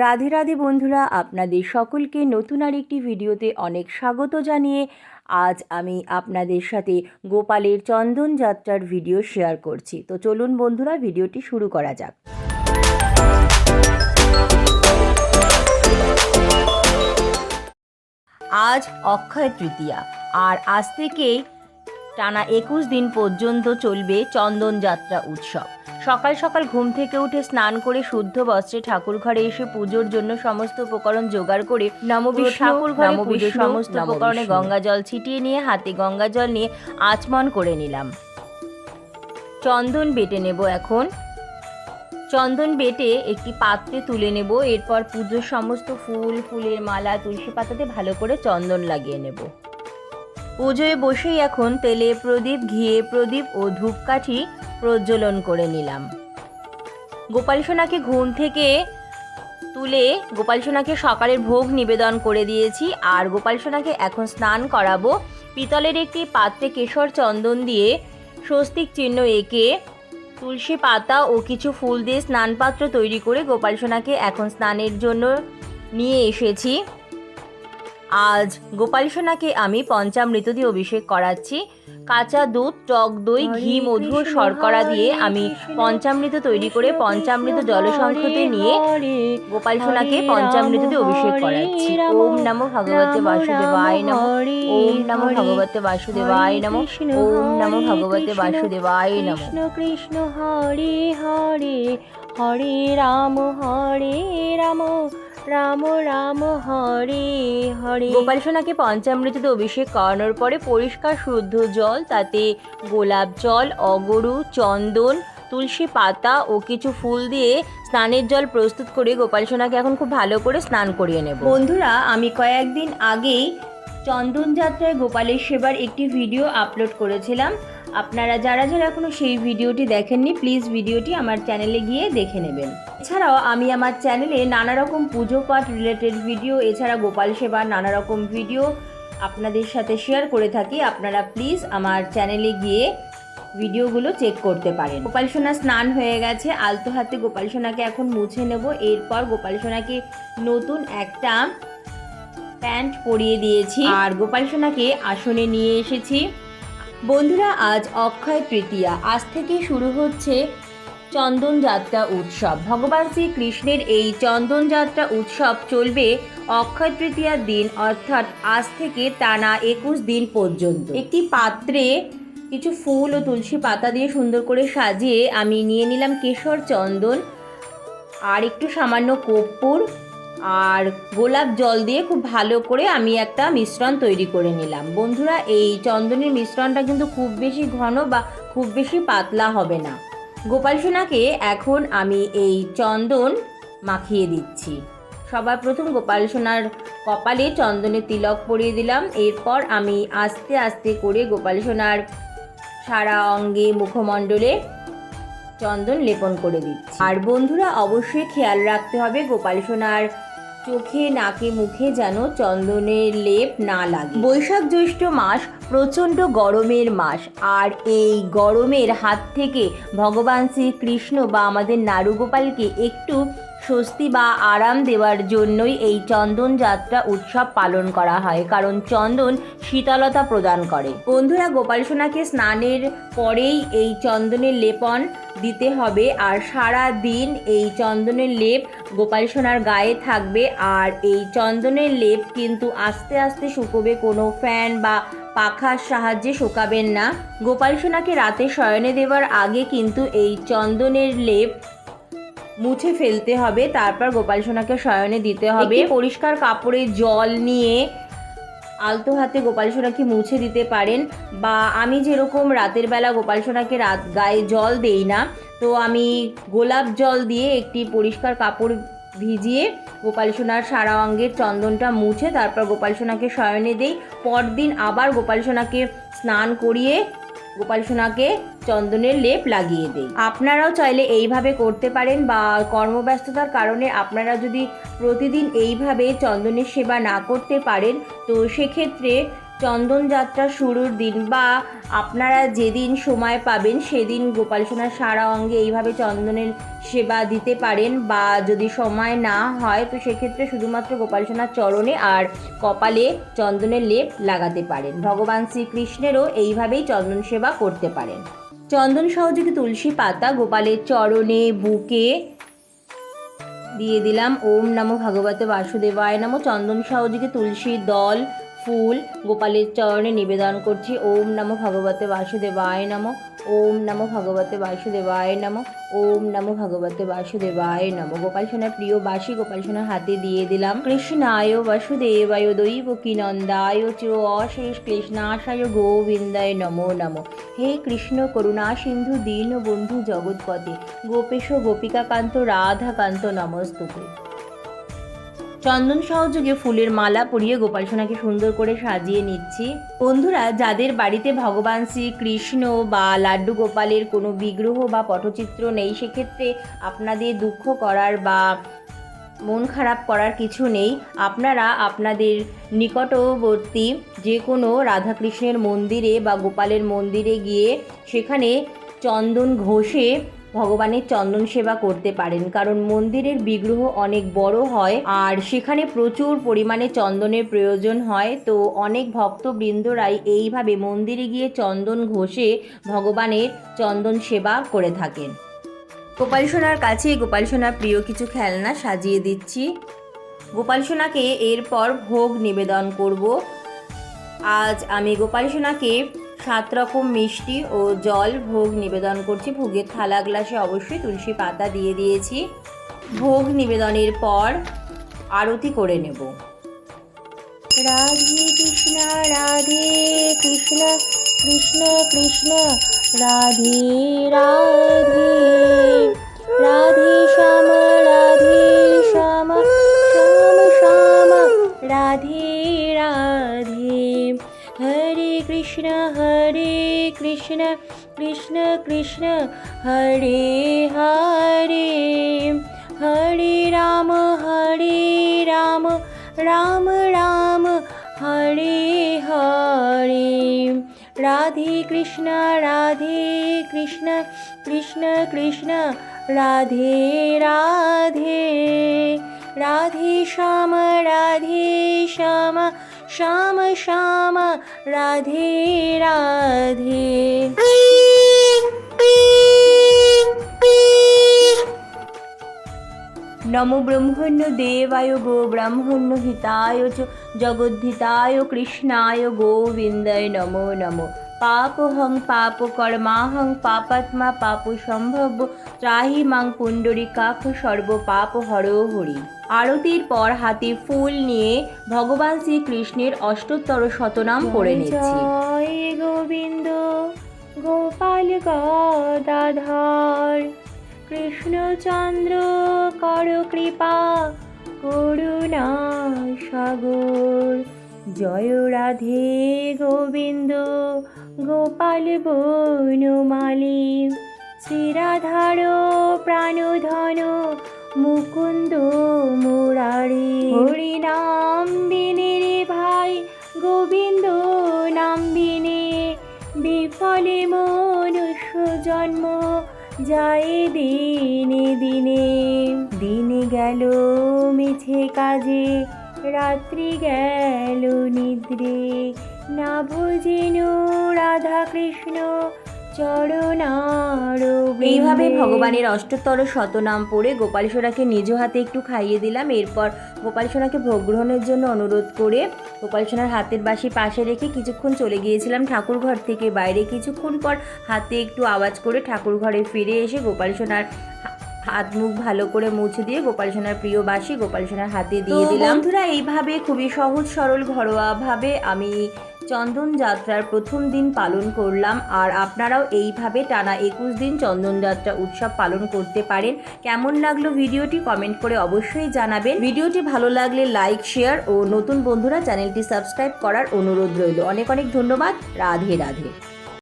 রাধে রাধে বন্ধুরা, আপনাদের সকলকে নতুন আর একটি ভিডিওতে অনেক স্বাগত জানিয়ে আজ আমি আপনাদের সাথে গোপালের চন্দন যাত্রার ভিডিও শেয়ার করছি। তো চলুন বন্ধুরা, ভিডিওটি শুরু করা যাক। আজ অক্ষয় তৃতীয়া, আর আজ থেকেই টানা একুশ দিন পর্যন্ত চলবে চন্দন যাত্রা উৎসব। সকাল সকাল ঘুম থেকে উঠে স্নান করে শুদ্ধ বস্ত্রে ঠাকুর ঘরে এসে পুজোর জন্য সমস্ত উপকরণ জোগাড় করে ঠাকুর ঘরে সমস্ত উপকরণে গঙ্গা জল ছিটিয়ে নিয়ে হাতে গঙ্গা জল নিয়ে আচমন করে নিলাম। চন্দন বেটে নেব এখন। চন্দন বেটে একটি পাত্রে তুলে নেব এরপর পুজোর সমস্ত ফুল ফুলের মালা তুলসী পাতাতে ভালো করে চন্দন লাগিয়ে নেব। পুজোয় বসেই এখন তেলে প্রদীপ, ঘিয়ে প্রদীপ ও ধূপকাঠি প্রজ্বলন করে নিলাম। গোপাল সোনাকে ঘুম থেকে তুলে গোপাল সোনাকে সকালের ভোগ নিবেদন করে দিয়েছি। আর গোপাল সোনাকে এখন স্নান করাবো। পিতলের একটি পাত্রে কেশর চন্দন দিয়ে স্বস্তিক চিহ্ন এঁকে তুলসী পাতা ও কিছু ফুল দিয়ে স্নানপাত্র তৈরি করে গোপাল সোনাকে এখন স্নানের জন্য নিয়ে এসেছি। আজ গোপাল সোনাকে আমি পঞ্চামৃত দিয়ে অভিষেক করাচ্ছি। কাঁচা দুধ টক দই ঘি মধু শর্করা দিয়ে আমি পঞ্চামৃত তৈরি করে পঞ্চামৃত জলসংক্ষতে নিয়ে গোপাল সোনাকে পঞ্চামৃত দিয়ে অভিষেক করাচ্ছি। ওম নমো ভগবতে বাসুদেবায় নমো। ওম নমো ভগবতে বাসুদেবায় নমো। ওম নমো ভগবতে বাসুদেবায় নমো। কৃষ্ণ কৃষ্ণ হরে হরে হরে রাম হরে রাম। রাম রাম হরে হরে। গোপাল সোনাকে পঞ্চামৃততে অভিষেক করানোর পরে পরিষ্কার শুদ্ধ জল তাতে গোলাপ জল অগরু চন্দন তুলসী পাতা ও কিছু ফুল দিয়ে স্নানের জল প্রস্তুত করে গোপাল সোনাকে এখন খুব ভালো করে স্নান করিয়ে নেব। বন্ধুরা আমি কয়েকদিন আগেই চন্দন যাত্রায় গোপালের সেবার একটি ভিডিও আপলোড করেছিলাম। আপনারা যারা যারা এখনও সেই ভিডিওটি দেখেননি প্লিজ ভিডিওটি আমার চ্যানেলে গিয়ে দেখে নেবেন। এছাড়াও আমি আমার চ্যানেলে নানা রকম পুজো পাঠ রিলেটেড ভিডিও এছাড়া গোপাল সেবার নানা রকম ভিডিও আপনাদের সাথে শেয়ার করে থাকি। আপনারা প্লিজ আমার চ্যানেলে গিয়ে ভিডিওগুলো চেক করতে পারেন। গোপাল সোনা স্নান হয়ে গেছে, আলতো হাতে গোপাল সোনাকে এখন মুছে নেব। এরপর গোপাল সোনাকে নতুন একটা প্যান্ট পরিয়ে দিয়েছি। আর গোপাল সোনাকে আসনে নিয়ে এসেছি। বন্ধুরা, আজ অক্ষয় তৃতীয়া। আজ থেকে শুরু হচ্ছে চন্দন যাত্রা উৎসব। ভগবান শ্রীকৃষ্ণের এই চন্দন যাত্রা উৎসব চলবে অক্ষয় তৃতীয়ার দিন, অর্থাৎ আজ থেকে টানা একুশ দিন পর্যন্ত। একটি পাত্রে কিছু ফুল ও তুলসী পাতা দিয়ে সুন্দর করে সাজিয়ে আমি নিয়ে নিলাম কেশর চন্দন, আর একটু সামান্য কর্পূর আর গোলাপ জল দিয়ে খুব ভালো করে আমি একটা মিশ্রণ তৈরি করে নিলাম। বন্ধুরা, এই চন্দনের মিশ্রণটা কিন্তু খুব বেশি ঘন বা খুব বেশি পাতলা হবে না। গোপাল সোনাকে এখন আমি এই চন্দন মাখিয়ে দিচ্ছি। সবার প্রথম গোপাল সোনার কপালে চন্দনের তিলক পরিয়ে দিলাম। এরপর আমি আস্তে আস্তে করে গোপাল সোনার সারা অঙ্গে মুখমণ্ডলে চন্দন লেপন করে দিচ্ছি। আর বন্ধুরা, অবশ্যই খেয়াল রাখতে হবে গোপাল সোনার চোখে, নাকে, মুখে যেন চন্দনের লেপ না লাগে। বৈশাখ জ্যৈষ্ঠ মাস প্রচণ্ড গরমের মাস। আর এই গরমের হাত থেকে ভগবান শ্রীকৃষ্ণ বা আমাদের নারুগোপালকে একটু স্বস্তি বা আরাম দেওয়ার জন্যই এই চন্দন যাত্রা উৎসব পালন করা হয়, কারণ চন্দন শীতলতা প্রদান করে। বন্ধুরা, গোপাল সোনাকে স্নানের পরেই এই চন্দনের লেপন দিতে হবে আর সারা দিন এই চন্দনের লেপ গোপাল সোনার গায়ে থাকবে আর এই চন্দনের লেপ কিন্তু আস্তে আস্তে শুকোবে, কোনো ফ্যান বা পাখার সাহায্যে শুকাবেন না। গোপাল সোনাকে রাতে শয়নে দেওয়ার আগে কিন্তু এই চন্দনের লেপ মুছে ফেলতে হবে তারপর গোপাল সোনাকে শয়নে দিতে হবে। পরিষ্কার কাপড়ে জল নিয়ে আলতো হাতে গোপাল সোনাকে মুছে দিতে পারেন বা আমি যেরকম রাতের বেলা গোপাল সোনাকে রাত গায়ে জল দেই না তো আমি গোলাপ জল দিয়ে একটি পরিষ্কার কাপড় ভিজিয়ে গোপাল সোনার সারা অঙ্গের চন্দনটা মুছে তারপর গোপাল সোনাকে শয়নে দেই। পরদিন আবার গোপাল সোনাকে স্নান করিয়ে গোপাল সোনাকে চন্দনের লেপ লাগিয়ে দেই। আপনারাও চাইলে এইভাবে করতে পারেন বা কর্মব্যস্ততার কারণে আপনারা যদি প্রতিদিন এইভাবে চন্দনের সেবা না করতে পারেন, তো সেক্ষেত্রে চন্দন যাত্রা শুরুর দিন বা আপনারা যেদিন সময় পাবেন সেদিন গোপাল সোনার সারা অঙ্গে এইভাবে চন্দনের সেবা দিতে পারেন বা যদি সময় না হয় তো সেক্ষেত্রে শুধুমাত্র গোপাল সোনার চরণে আর কপালে চন্দনের লেপ লাগাতে পারেন। ভগবান শ্রীকৃষ্ণেরও এইভাবেই চন্দন সেবা করতে পারেন। চন্দন সহযোগী তুলসী পাতা গোপালের চরণে বুকে দিয়ে দিলাম। ওম নমো ভগবতে বাসুদেবায় নমো। চন্দন সহযোগী তুলসী দল ফুল, গোপালের চরণে নিবেদন করছি। ওম নমো ভগবতে বাসুদেবায় নমো। ওম নমো ভগবতে বাসুদেবায় নমো। ওম নমো ভগবতে বাসুদেবায় নমো। গোপাল সোনার প্রিয় বাসী গোপাল সোনার হাতে দিয়ে দিলাম। কৃষ্ণায় বাসুদেবায় দৈব কি নন্দায় চ অশেষ কৃষ্ণাশায় গোবিন্দায় নমো নমো। হে কৃষ্ণ করুণা সিন্ধু দীন বন্ধু জগৎপতি গোপেশ গোপিকাকান্ত রাধাকান্ত নমস্তুতে। চন্দন সহযোগে ফুলের মালা পরিয়ে গোপাল সোনাকে সুন্দর করে সাজিয়ে নিচ্ছি। বন্ধুরা, যাদের বাড়িতে ভগবান শ্রীকৃষ্ণ বা লাড্ডু গোপালের কোনো বিগ্রহ বা পটচিত্র নেই, সেক্ষেত্রে আপনাদের দুঃখ করার বা মন খারাপ করার কিছু নেই। আপনারা আপনাদের নিকটবর্তী যে কোনো রাধাকৃষ্ণের মন্দিরে বা গোপালের মন্দিরে গিয়ে সেখানে চন্দন ঘষে ভগবানের চন্দন সেবা করতে পারেন, কারণ মন্দিরের বিগ্রহ অনেক বড় হয় আর সেখানে প্রচুর পরিমাণে চন্দনের প্রয়োজন হয়। তো অনেক ভক্তবৃন্দরাই এইভাবে মন্দিরে গিয়ে চন্দন ঘষে ভগবানের চন্দন সেবা করে থাকেন। গোপাল সোনার কাছে গোপাল সোনার প্রিয় কিছু খেলনা সাজিয়ে দিচ্ছি। গোপাল সোনাকে এরপর ভোগ নিবেদন করব। আজ আমি গোপাল সোনাকে সাত রকম মিষ্টি ও জল ভোগ নিবেদন করছি। ভোগের থালা গ্লাসে অবশ্যই তুলসী পাতা দিয়ে দিয়েছি। ভোগ নিবেদনের পর আরতি করে নেব। রাধে কৃষ্ণ রাধে কৃষ্ণ কৃষ্ণ কৃষ্ণ, রাধে রাধে। কৃষ্ণ কৃষ্ণ কৃষ্ণ, হরে হরে। হরে রাম হরে রাম রাম রাম, হরে হরে। রাধে কৃষ্ণ রাধে কৃষ্ণ কৃষ্ণ কৃষ্ণ, রাধে রাধে। রাধে শ্যাম রাধে শ্যাম শ্যাম শ্যাম, রাধে রাধে। নমো ব্রহ্মণ্য দেবায় গো ব্রাহ্মণ্য হিতায় চ, জগদ্ধিতায় কৃষ্ণায় গোবিন্দায় নমো নমো। পাপহং পাপ কর্মাহং পাপাত্মা পাপ সম্ভব ত্রাহি মাং পুণ্ডরিকাক্ষ সর্ব পাপ হর হরি আরতির পর হাতে ফুল নিয়ে ভগবান শ্রীকৃষ্ণের অষ্টোত্তর শতনাম পড়ে নিচ্ছি। জয় গোবিন্দ গোপাল গদাধর। কৃষ্ণচন্দ্র কর কৃপা করুণা সাগর। জয় রাধে গোবিন্দ গোপাল বনমালী। শ্রীরাধার প্রাণধন মুকুন্দ মুরারি। হরি নাম বিনে রে ভাই, গোবিন্দ নাম বিনে। বিফলে মনুষ্য জন্ম, যায় দিনে দিনে। দিনে গেল মিছে কাজে, রাত্রি গেল নিদ্রে। না ভোজেন রাধা কৃষ্ণ এইভাবে ভগবানের অষ্টোত্তর শতনাম পড়ে গোপাল সোনাকে নিজ হাতে একটু খাইয়ে দিলাম। এরপর গোপাল সোনাকে ভোগ গ্রহণের জন্য অনুরোধ করে গোপাল সোনার হাতের বাসি পাশে রেখে কিছুক্ষণ চলে গিয়েছিলাম ঠাকুর ঘর থেকে বাইরে। কিছুক্ষণ পর হাতে একটু আওয়াজ করে ঠাকুর ঘরে ফিরে এসে গোপাল সোনার হাত মুখ ভালো করে মুছে দিয়ে গোপাল সোনার প্রিয় বাসি গোপাল সোনার হাতে দিয়ে দিলাম। বন্ধুরা এইভাবে খুবই সহজ সরল ঘরোয়াভাবে আমি চন্দন যাত্রার প্রথম দিন পালন করলাম আর আপনারাও এইভাবে টানা একুশ দিন চন্দনযাত্রা উৎসব পালন করতে পারেন। কেমন লাগল ভিডিওটি কমেন্ট করে অবশ্যই জানাবেন। ভিডিওটি ভালো লাগলে লাইক, শেয়ার ও নতুন বন্ধুরা চ্যানেলটি সাবস্ক্রাইব করার অনুরোধ রইল। অনেক অনেক ধন্যবাদ। রাধে রাধে।